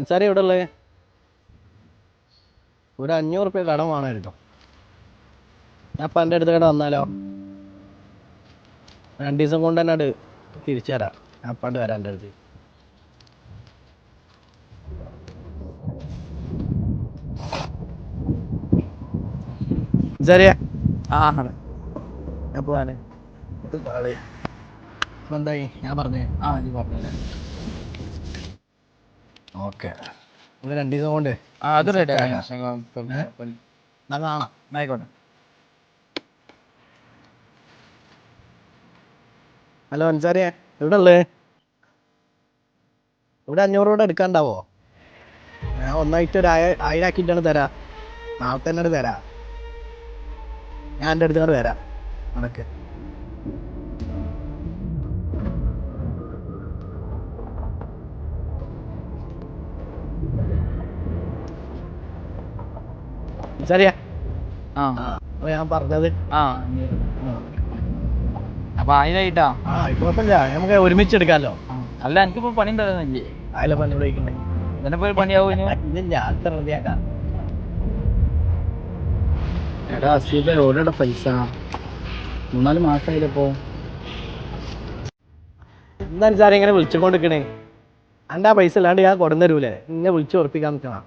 അൻസാരി എവിടെ ഉള്ളത് ഒരു അഞ്ഞൂറ് റുപ്യ കടം വേണമായിരുന്നു. ഞാൻ അപ്പം എന്റെ അടുത്ത് കട വന്നാലോ? രണ്ട് ദിവസം കൊണ്ട് തന്നെ അത് തിരിച്ചു തരാം. ഞാൻ അപ്പാണ്ട് വരാം എന്റെ അടുത്ത്. അൻസാരിയെ? ആ എന്തായി? ഞാൻ പറഞ്ഞേ. ആ നീ പറഞ്ഞില്ലേ ഓക്കെ. ഇത് രണ്ട് ദിവസം കൊണ്ട്. ആ അത് റെഡി കാണാം. ആയിക്കോട്ടെ. ഹലോ അൻസാരിയെ. എവിടെ ഉള്ളേ? ഇവിടെ അഞ്ഞൂറ് രൂപ എടുക്കാണ്ടാവോ ഞാൻ ഒന്നായിട്ട് ഒരു ആയ ആയിരം ആക്കിയിട്ടാണ് തരാം. നാളെ തന്നെ തരാ. ഞാൻ എന്റെ അടുത്തോട് വരാം. നടക്ക്. ആ. അപ്പൊ ഞാൻ പറഞ്ഞത്. ആ അപ്പൊ അതിനായിട്ടാ ആ കുഴപ്പമില്ല. നമുക്ക് ഒരുമിച്ച് എടുക്കാമല്ലോ അല്ല എനിക്കിപ്പോ പണി ഉണ്ടായിരുന്നില്ലേ? അതിലെ പണി വിളിക്കണ്ടേ? പണിയാവും ഇല്ല അത്ര റെഡിയാക്കാം. എടാ അസീബ ഓരോടെ പൈസ. മൂന്നാൽ മാസമായില്ലപ്പോ എന്താണ് സാറേ ഇങ്ങനെ വിളിച്ചുകൊണ്ടിരിക്കണേ എന്റെ ആ പൈസ ഇല്ലാണ്ട് ഞാൻ കൊടുന്നരൂലേ ഇന്നെ വിളിച്ച് ഉറപ്പിക്കാൻ നിൽക്കണം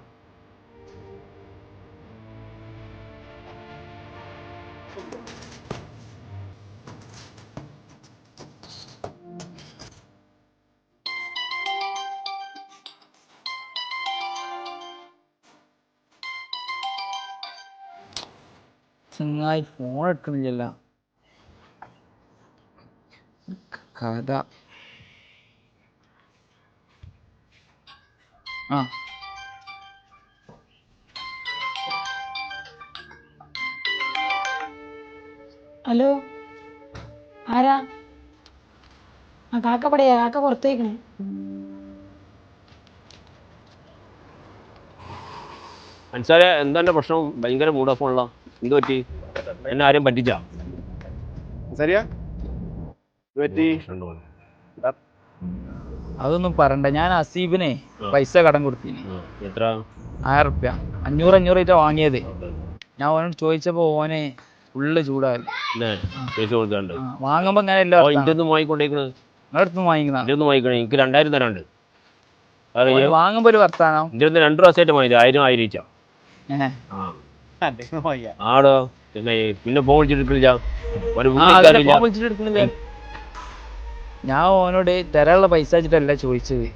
ചങ്ങായി ഫോൺ എടുക്കുന്നില്ല കഥ. ആ. ഹലോ? ആരാ? ആ കാക്ക പടയാ കാക്ക പുറത്തേക്കണേ. മനസ്സാരെ എന്താ എന്റെ പ്രശ്നം? ഭയങ്കര മൂഡ് ഓഫ് ഉള്ള എന്ത് പറ്റി? എന്നെ ആരും പറ്റിച്ചാ? ശരിയാ പറ്റി? അതൊന്നും പറയണ്ട. ഞാൻ അസീബിനെ പൈസ കടം കൊടുത്തിന്. എത്ര? ആയിരം റുപ്യ. അഞ്ഞൂറ് അഞ്ഞൂറായിട്ടാ വാങ്ങിയത്. ഞാൻ ഓനോട് ചോദിച്ചപ്പോ ഓനെ ഫുള്ള് ആ, വാങ്ങുമ്പോ ഇങ്ങനെ എല്ലാം ഒന്ന് വാങ്ങിക്കൊണ്ടേക്കണത് ഒന്ന് വാങ്ങിക്കണേ എനിക്ക് രണ്ടായിരം തരാണ്ട് വാങ്ങുമ്പോ ഒരു വർത്താനം. ഒന്ന് രണ്ട് പ്രാവശ്യമായിട്ട് വാങ്ങിയത് ആയിരം ആയിരം ഇച്ചാ ആടോ പിന്നെ പിന്നെ ഫോൺ വിളിച്ചിട്ടില്ല? ഞാൻ ഓനോട് തരാനുള്ള പൈസ വെച്ചിട്ടല്ല ചോദിച്ചത്.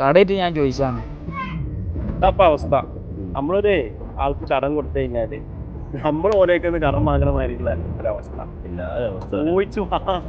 കടയിട്ട് ഞാൻ ചോദിച്ചാണ് അവസ്ഥ. നമ്മളൊരു ആൾക്ക് കടം കൊടുത്തു കഴിഞ്ഞാൽ നമ്മൾ വാങ്ങണ മാതിരിയുള്ള ഒരവസ്ഥ വാ.